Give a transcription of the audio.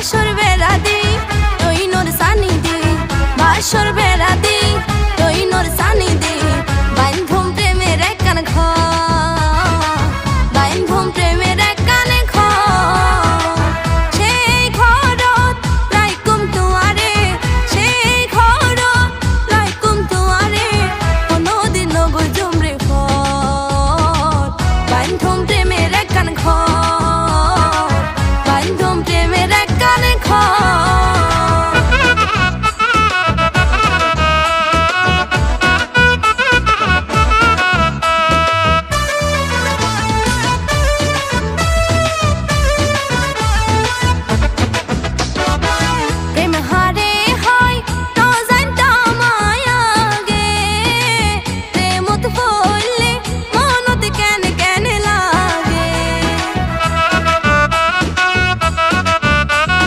বাসর বেড়া দি ওই নোর সানি দি বাসর বেড়া দি।